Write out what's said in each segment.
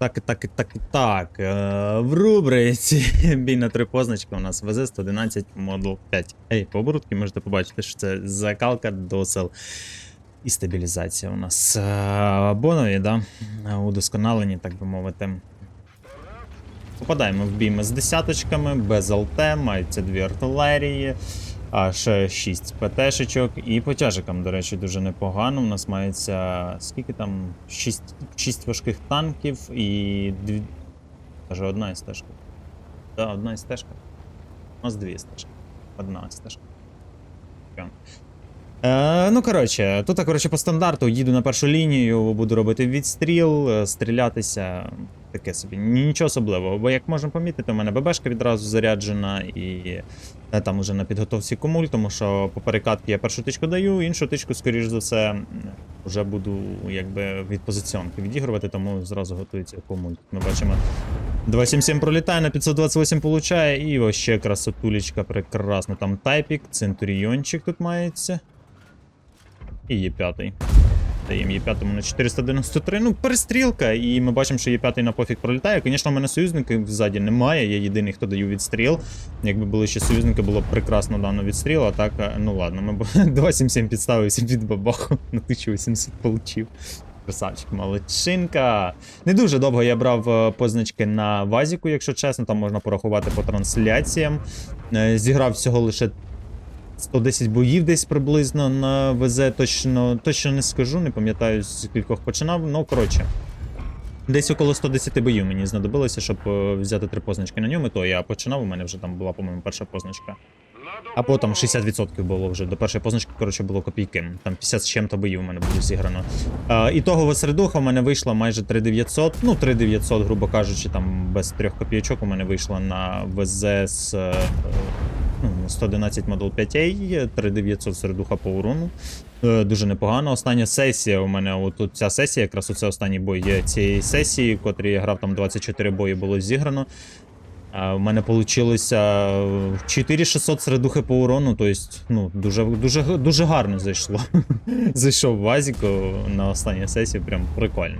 так, і так, і так, і так. Е, в рубриці бій на три позначки у нас ВЗ-111 Model 5. Ей, по оборудки можете побачити, що це закалка, досел і стабілізація у нас. Е, бонові, да? удосконалені, так би мовити. Попадаємо в бій ми з десяточками, без ЛТ, маються дві артилерії, аж 6 ПТ-шечок і по тяжикам, до речі, дуже непогано. У нас мається скільки там? 6, 6 важких танків і дві. Каже, одна стежка. Да, одна стежка. У нас дві стежки. Одна стежка. Е, ну, коротше, тут, коротше, по стандарту їду на першу лінію, буду робити відстріл, е, стрілятися. Таке собі. Нічого особливого. Бо, як можна помітити, у мене ББшка відразу заряджена і е, там уже на підготовці комуль, тому що по перекатці я першу тичку даю, іншу тичку, скоріш за все, вже буду якби від позиціонки відігрувати, тому зразу готується комуль. Ми бачимо. 277 пролітає, на 528 получає, і ще красотулечка прекрасна. Там тайпік, центуріончик тут мається. І є п'ятий. Даємо є п'ятому на 493. Ну, перестрілка, і ми бачимо, що є п'ятий на пофіг пролітає. Звісно, у мене союзників ззаді немає. Я єдиний, хто даю відстріл. Якби були ще союзники, було б прекрасно дано відстріл, а так, е, ну ладно, ми б 277 підставився під бабаху, на 1800 получив. Красавчик, молодчинка. Не дуже довго я брав е, позначки на вазіку, якщо чесно, там можна порахувати по трансляціям. Е, Зіграв всього лише 110 боїв десь приблизно на ВЗ, точно, точно не скажу, не пам'ятаю з кількох починав. Ну, коротше. Десь около 110 боїв мені знадобилося, щоб е, взяти три позначки на ньому. То я починав, у мене вже там була, по-моєму, перша позначка. А потім 60% було вже. До першої позначки, коротше, було копійки. Там 50 з чим-то боїв у мене було зіграно. Е, ітогова середуха у мене вийшла майже 3900. Ну, 3900, грубо кажучи, там без трьох копійочок у мене вийшла на ВЗ з е, 111 Model 5A, 3900 середуха по урону. Е, Дуже непогано. Остання сесія у мене, от ця сесія, якраз оце останній бой цієї сесії, в котрій я грав там 24 бої було зіграно. А в мене вийшло 4600 середухи по урону, тобто, ну, дуже, дуже, дуже гарно зайшло. Зайшов в Вазіку на останній сесії, прям прикольно.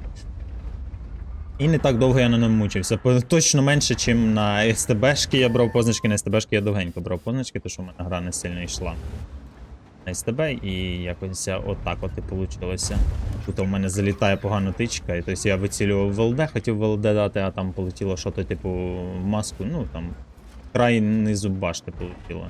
І не так довго я на ньому мучився. Точно менше, ніж на СТБшки я брав позначки, на СТБшки я довгенько брав позначки, тому що в мене гра не сильно йшла. На СТБ і якось отак от і вийшло. Тут у мене залітає погана тичка, і тобто я вицілював ВЛД, хотів ВЛД дати, а там полетіло щось, типу, маску, ну там край низу башти полетіло.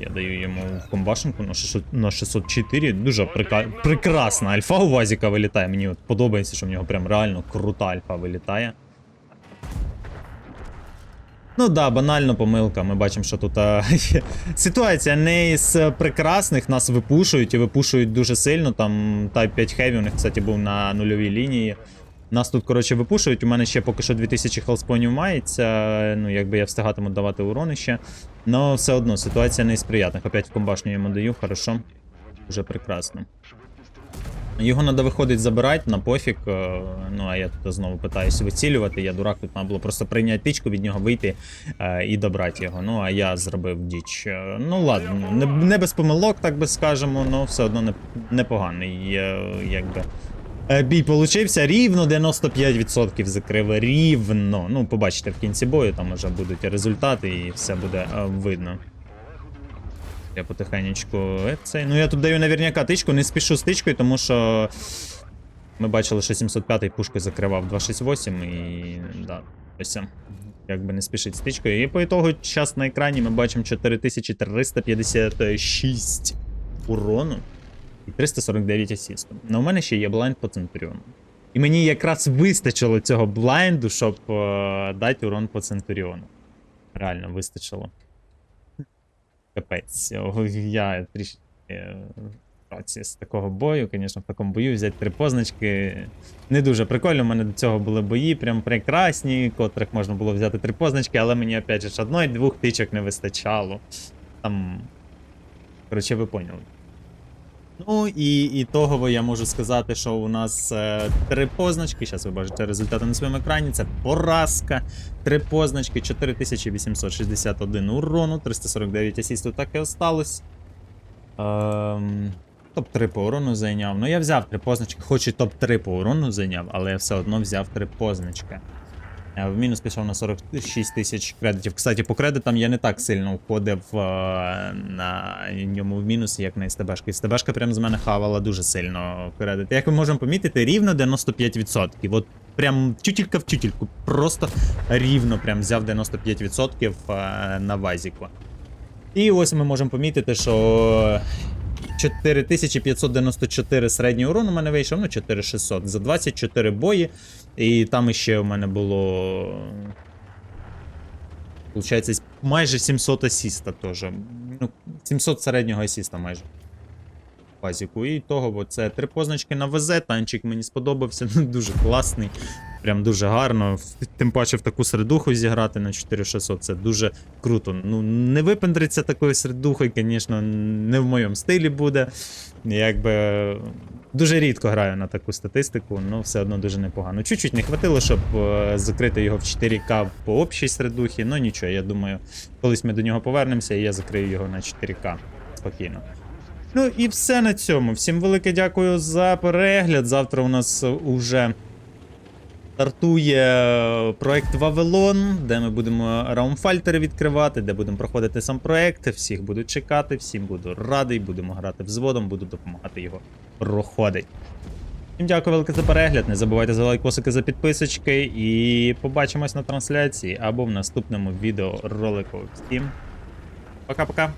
Я даю йому комбашенку на 600 на 604. Дуже прика... прекрасна альфа у Вазіка вилітає. Мені от подобається, що в нього прям реально крута альфа вилітає. Ну да, банально помилка. Ми бачимо, що тут а, ситуація не із прекрасних. Нас випушують і випушують дуже сильно. Там Type 5 Heavy у них, кстати, був на нульовій лінії. Нас тут, коротше, випушують. У мене ще поки що 2000 хелспонів мається. Ну, якби я встигатиму давати урони ще. Но все одно ситуація не із приятних. Опять в комбашню йому даю, хорошо. Дуже прекрасно. Його треба виходить забирати на пофіг. е, Ну а я тут знову питаюся вицілювати. Я дурак, тут треба було просто прийняти тичку, від нього вийти е, і добрати його. Ну а я зробив діч. Е, Ну ладно, не, не без помилок, так би скажемо, але все одно не, непоганий. е, Якби. Е, Бій получився рівно 95% закрив рівно. Ну, побачите в кінці бою, там вже будуть результати і все буде е, видно. Я потихенечку. е, Цей. Ну я тут даю наверняка тичку, не спішу з тичкою, тому що ми бачили, що 705 пушкою закривав 268 і. Да, ось. Якби не спішить з тичкою. І по ітогу час на екрані ми бачимо 4356 урону і 349 асістів. Но у мене ще є блайнд по Центуріону. І мені якраз вистачило цього блайнду, щоб е, дати урон по Центуріону. Реально вистачило. Капець. Я трішки е, з такого бою, звісно, в такому бою взяти три позначки. Не дуже прикольно. У мене до цього були бої, прям прекрасні, котрих можна було взяти три позначки, але мені опять же одної-двох тичок не вистачало. Там. Коротше, ви поняли. Ну і ітогово я можу сказати, що у нас е, три позначки. Зараз ви бачите результати на своєму екрані. Це поразка. Три позначки, 4861 урону, 349 асістів так і осталось. Ем, Топ-3 по урону зайняв. Ну я взяв три позначки, хоч і топ-3 по урону зайняв, але я все одно взяв три позначки. Е, В мінус пішов на 46 тисяч кредитів. Кстати, по кредитам я не так сильно входив е, на ньому в мінус, як на СТБшки. СТБшка прям з мене хавала дуже сильно кредит. Як ми можемо помітити, рівно 95%. От прям тютілька в тютільку. Просто рівно прям взяв 95% е, на вазіку. І ось ми можемо помітити, що 4594 середній урон у мене вийшов, ну 4600 за 24 бої. І там іще у мене було. Получається, майже 700 асіста теж. Ну, 700 середнього асіста майже. Базіку. І того, бо це три позначки на ВЗ. Танчик мені сподобався, ну, дуже класний. Прям дуже гарно. Тим паче в таку середуху зіграти на 4600 це дуже круто. Ну, не випендриться такою середухою, звісно, не в моєму стилі буде. Якби дуже рідко граю на таку статистику, але все одно дуже непогано. Чуть-чуть не хватило, щоб е, закрити його в 4К по общій середухі. Ну нічого, я думаю, колись ми до нього повернемося, і я закрию його на 4К спокійно. Ну і все на цьому. Всім велике дякую за перегляд. Завтра у нас уже стартує проект Вавилон, де ми будемо раумфальтери відкривати, де будемо проходити сам проект. Всіх буду чекати, всім буду радий, будемо грати взводом, буду допомагати його проходити. Всім дякую велике за перегляд. Не забувайте за лайкосики, за підписочки і побачимось на трансляції або в наступному відеоролику. Всім пока-пока.